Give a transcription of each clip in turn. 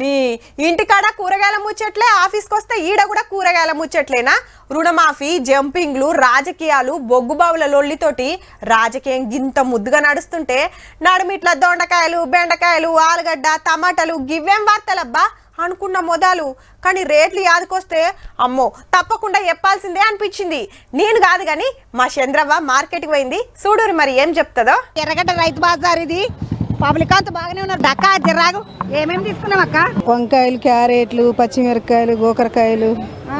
నీ ఇంటికాడ కూరగాయల ముచ్చట్లే ఆఫీస్కి వస్తే ఈడ కూడా కూరగాయల ముచ్చట్లేనా? రుణమాఫీ జంపింగ్లు రాజకీయాలు బొగ్గుబావుల లొల్లితోటి రాజకీయం గింత ముద్దుగా నడుస్తుంటే నడుమిట్ల దొండకాయలు బెండకాయలు ఆలుగడ్డ టమాటాలు గివ్వేం వార్తలబ్బా? అనుకున్న మొదలు. కానీ రేట్లు యాదకొస్తే అమ్మో తప్పకుండా చెప్పాల్సిందే అనిపించింది. నేను కాదు కానీ మా చంద్రవ్వ మార్కెట్కి పోయింది. చూడురు మరి ఏం చెప్తుందో? ఎర్రగడ్డ రైతు బజార్ ఇది. పబ్లిక్ అంతా బాగానే ఉన్నారు. దక్క జర్రాగు ఏమేమి తీసుకున్నాం అక్క? వంకాయలు క్యారెట్లు పచ్చిమిరపకాయలు గోకరకాయలు.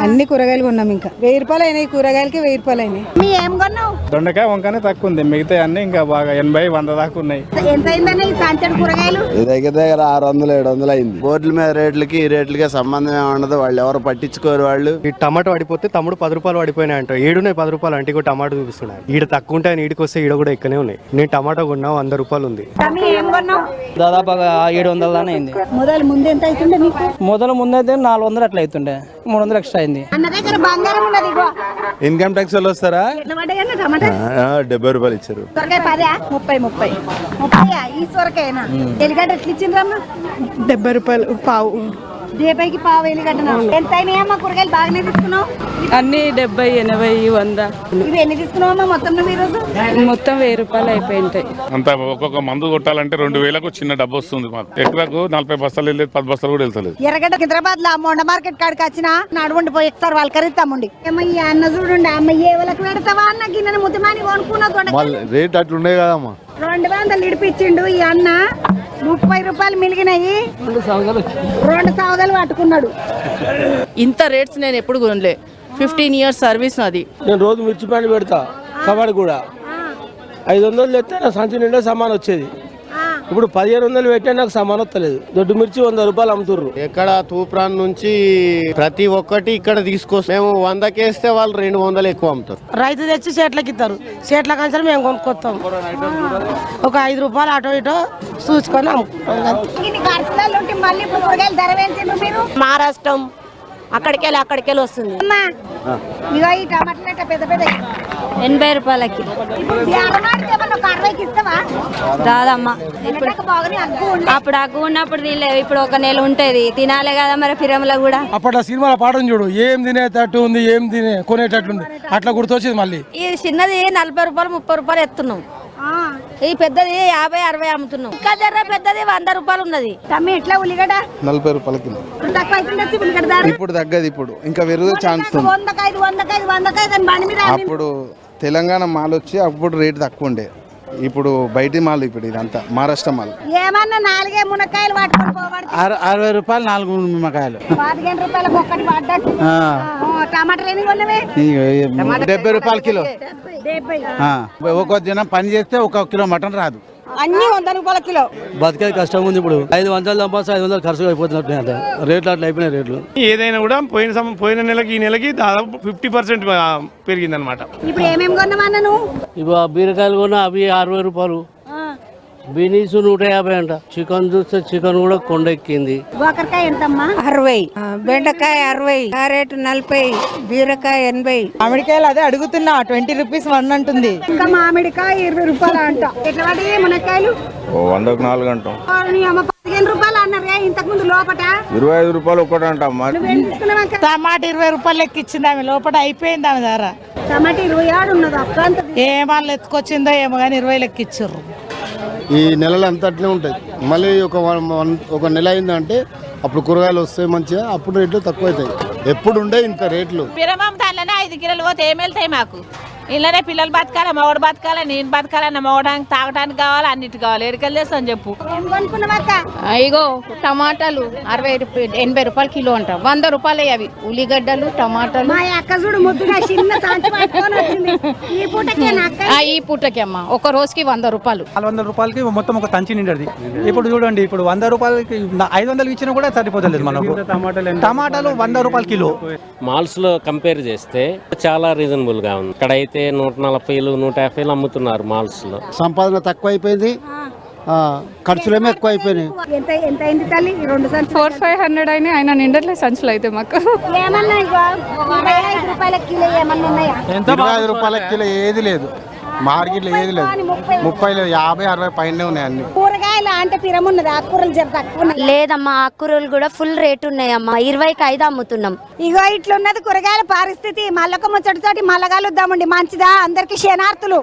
అన్ని కూరగాయలు కొన్నాం ఇంకా. వెయ్యి రూపాయలు అయినాయి కూరగాయలకి వెయ్యి రూపాయలు అయినాయి మీ ఏం కొన్నావు? దొండకాయ వంకాయ తక్కువ ఉంది మిగతా అన్ని ఇంకా బాగా ఎనభై వంద దాకా ఉన్నాయి. ఎంత సంచడి కూరగాయలు? దగ్గర దగ్గర ఆరు వందలు ఏడు వందలు అయింది. బోర్డుల మీద రేట్లకి ఈ రేట్లకి సంబంధం ఏమి ఉండదు. వాళ్ళు ఎవరు పట్టించుకోరు వాళ్ళు. ఈ టమాటో పడిపోతే తమ్ముడు పది రూపాయలు పడిపోయినాయి అంటారు. ఏడున్నాయి పది రూపాయలు అంటే కూడా టమాటో చూపిస్తున్నాయి ఈడ తక్కువ ఉంటాయి ఈడికి వస్తే ఈడ కూడా ఎక్కువనే ఉన్నాయి. నేను టమాటో కొన్నా వంద రూపాయలు ఉంది. కొన్నావు? దాదాపు ఏడు వందల దానే అయింది. మొదలు ముందు ఎంత అవుతుండే మీకు? మొదలు ముందైతే నాలుగు వందలు అట్లా అవుతుండే. మూడు వందలు ఎక్స్ట్రా అయింది. అన్న దగ్గర బంగారం ఉన్నది ఇగో. ఇన్కమ్ ట్యాక్స్ వాళ్ళు వస్తారా? డెబ్బై రూపాయలు ఇచ్చారు. ముప్పై ముప్పై. ముప్పై ఈ సొరకాయనా? ఎల్లిగడ్డ ఎట్లా ఇచ్చిండ్రమ్మ? డెబ్బై రూపాయలు పావు. దీపాయికి పావు ఎల్లిగడ్డ ఎంత అయినాయమ్మా కూరగాయలు? బాగానే తీసుకున్నావు? అన్ని డెబ్బై ఎనభై వంద. ఇవి ఎన్ని తీసుకున్నావమ్మా మొత్తం నువ్వు ఈరోజు? మొత్తం వెయ్యి రూపాయలు అయిపోయింటాయి. అంత ఒక్కొక్క మందు కొట్టాలంటే రెండు వేలకు చిన్న డబ్బు వస్తుంది మాకు. ఎకరాకు నలభై బస్తాలు వెళ్ళేది పది బస్తాలు కూడా వెళ్తలేదు. ఎర్రగడ్డ హైదరాబాద్లో మొండ మార్కెట్ కాడికి వచ్చిన నడువుండి పోయి ఒకసారి వాళ్ళు కరీతామండి ఏమయ్య అన్న చూడండి అమ్మ ఏ వాళ్ళకి పెడతావా అన్న? గిన్నె ముద్దమాని కొనుక్కున్న రేట్ అట్లున్నాయి కదమ్మా. రెండు వందలు ఇడిపించిండు ఈ అన్న. ముప్పై రూపాయలు మిలిగినాయి. రెండు సౌదాలు పట్టుకున్నాడు. ఇంత రేట్స్ నేను ఎప్పుడు కొనలే. ఫిఫ్టీన్ ఇయర్స్ సర్వీస్ నాది. నేను రోజు మిర్చి పాండి పెడతా కబడి కూడా. ఐదు వందలు తెస్తే నా సంచి నిండా సామాన్ వచ్చేది. ఇప్పుడు పదిహేను వందలు పెట్టే నాకు సామాన్ వస్తలేదు. దొడ్డు మిర్చి వంద రూపాయలు అమ్ముతుర్రు. ఎక్కడ తూప్రాన్ నుంచి ప్రతి ఒక్కటి ఇక్కడ తీసుకొస్తాం మేము వందకేస్తే వాళ్ళు రెండు వందలు ఎక్కువ అమ్ముతారు. రైతు తెచ్చి చేట్లకి ఇస్తారు. చేట్ల కంచెలు మేము కొనుక్కొస్తాం. ఒక ఐదు రూపాయలు అటో ఇటో చూసుకొని అమ్ముకుంటాం. మహారాష్ట్రం అక్కడికి వెళ్ళి అక్కడికి వెళ్ళి వస్తుంది. అమ్మా ఇగో ఈ టమాటాలు ఎట్ట పెద్ద పెద్ద. ఎనభై రూపాయలకి. రాదమ్మా. ఇప్పుడు ఉంది. అప్పుడు అగ్గు ఉన్నప్పుడు తినలేవు ఇప్పుడు ఒక నెల ఉంటది. తినాలి కదా మరి ఫిరంలో కూడా. అప్పట్లో సినిమాల పాఠం చూడు ఏం తినేటట్టు ఉంది ఏం తినే కొనేటట్టుంది అట్లా గుర్తొచ్చింది మళ్ళీ. ఈ చిన్నది నలభై రూపాయలు ముప్పై రూపాయలు ఎత్తున్నాం. ఈ పెద్దది యాభై అరవై అమ్ముతున్నాం. ఇంకా పెద్దది వంద రూపాయలు ఉన్నది. తమ్మి ఎట్లా ఉల్లిగడ్డ? నలభై రూపాయల కిలో. ఇప్పుడు తగ్గదు ఇప్పుడు. ఇంకా పెరుగు ఛాన్స్ ఉంది. వందకైదు వందకైదు వందకైదు అని బండి మీద అమ్మి- అప్పుడు తెలంగాణ మాల్ వచ్చి అప్పుడు రేట్ తక్కువ ఉండే. ఇప్పుడు బయటి మాల్ ఇప్పుడు ఇదంతా మహారాష్ట్ర మాల్. ఏమన్నా నాలుగే మునక్కాయలు పట్టుకొని అరవై రూపాయలు నాలుగు నిమ్మకాయలు పదిహేను రూపాయలకు ఒక్కటి పడ్డట్టు. ఆ, టమాటాలు ఎన్ని కొన్నవే? డెబ్బై రూపాయల కిలో. డెబ్బై. ఒక దినం పని చేస్తే ఒక కిలో మటన్ రాదు. అన్ని వంద రూపాయల కిలో. బతికే కష్టం ఉంది ఇప్పుడు. ఐదు వందలు సంపాదిస్తే ఐదు వందలు ఖర్చు అయిపోతున్నట్టు అంత. రేట్లు అట్లా అయిపోయినాయి రేట్లు. ఏదైనా కూడా పోయిన సం- పోయిన నెలకి ఈ నెలకి దాదాపు ఫిఫ్టీ పర్సెంట్ పెరిగింది అనమాట ఇప్పుడు ఏమేమి కొన్నామన్నా నువ్వు? ఇవి బీరకాయలు కూడా అవి అరవై రూపాయలు. బీనీస్ నూట యాభై అంట. చికెన్ చూస్తే చికెన్ కూడా కొండెక్కింది. గోకరకాయ ఎంతమ్మా? అరవై. బెండకాయ అరవై. క్యారెట్ నలభై. బీరకాయ ఎనభై. మామిడికాయలు అదే అడుగుతున్నా. ట్వంటీ రూపీస్ వన్ అంటుంది. ఇంకా మామిడికాయ ఇరవై రూపాయలు అంట. ఎట్లా పడి మునక్కాయలు? వందకు నాలుగు అంటాం. పదిహేను రూపాయలు అన్నారే ఇంతకు ముందు లోపట. ఇరవై ఐదు రూపాయలు ఒకటి అంటాం? టమాటా ఇరవై రూపాయలు ఎక్కిచ్చింది ఆమె. లోపల అయిపోయింది ఆమె ధర. టమాటా ఇరవై ఆడు ఉన్నది? ఏమాళ్ళు ఎత్తుకొచ్చిందో ఏమో కానీ ఇరవై లెక్కిచ్చారు ఈ నెలలు అంతా ఉంటాయి. మళ్ళీ ఒక వన్- ఒక నెల అయిందంటే అప్పుడు కూరగాయలు వస్తాయి మంచిగా అప్పుడు రేట్లు తక్కువ అవుతాయి ఎప్పుడు ఉండే ఇంత రేట్లు. దానిలోనే ఐదు కిలోలు పోతే ఏమి వెళ్తాయి మాకు? ఇళ్ళనే పిల్లలు బతకాలి మగడు బతకాలి నేను బతకాలి మగడానికి తాగడానికి కావాలి అన్నిటి కావాలి ఎడికెళ్ళి తెస్తాను చెప్పు. ఇగో టమాటాలు అరవై రూపాయలు ఎనభై రూపాయలు కిలో అంట. వంద రూపాయలు అవి. ఉల్లిగడ్డలు టమాటాలు. ఈ పూటకే నా అమ్మ. ఒక రోజుకి వంద రూపాయలు. నాలుగు వందల రూపాయలకి మొత్తం ఒక తంచి నిండది. ఇప్పుడు చూడండి ఇప్పుడు వంద రూపాయలకి నా- ఐదు వందలు ఇచ్చినా కూడా సరిపోతలేదు మనకు. టమాటాలు వంద రూపాయల కిలో. మాల్స్లో కంపేర్ చేస్తే చాలా రీజనబుల్గా ఉంది. ఇక్కడ అయితే నూట నలభైలు నూట యాభైలు అమ్ముతున్నారు మాల్స్లో సంపాదన తక్కువ అయిపోయింది ఆ, ఖర్చులేమో ఎక్కువ అయిపోయినాయి ఎంత ఎంత అయింది తల్లి? ఈ రెండు సంచులు ఫోర్ ఫైవ్ హండ్రెడ్ అయినా ఆయన నిండట్లేదు సంచులు అయితే మాకు. ఏమన్నా ఇగో ఇరవై ఐదు రూపాయల కిలో ఏమన్నా ఉన్నాయా? ఇరవై ఐదు రూపాయల కిలో ఏది లేదు. మార్కెట్లో ఏది లేదు. ముప్పై లేదు యాభై అరవై పైన ఉన్నాయి అన్ని. అంటే పిరమున్నది ఆకుకూరలు జర తక్కువ. లేదమ్మా ఆకుకూరలు కూడా ఫుల్ రేట్ ఉన్నాయమ్మా. ఇరవైకి ఐదు అమ్ముతున్నాం. ఇగో ఇట్లున్నది కూరగాయల పరిస్థితి. మళ్ళొక ముచ్చటితోటి మళ్ళగలుద్దామండి మంచిదా? అందరికి క్షణార్థులు